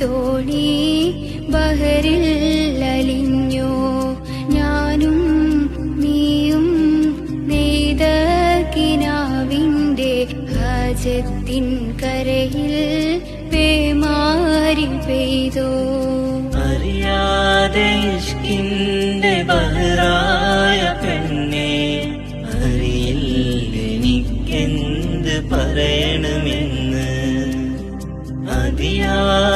തോണി ബഹറിൽ അലിഞ്ഞോ. ഞാനും നീയും നെയ്ത കിനാവിന്റെ ഹാജത്തിൻ കരയിൽ പേമാരി പെയ്തോ. അറിയാതെ ഇഷ്കിന്റെ ബഹറായ പെണ്ണെ അറിയില്ലെനിക്കെന്ത് പറയണമെന്ന്. അതിയായ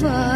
favor.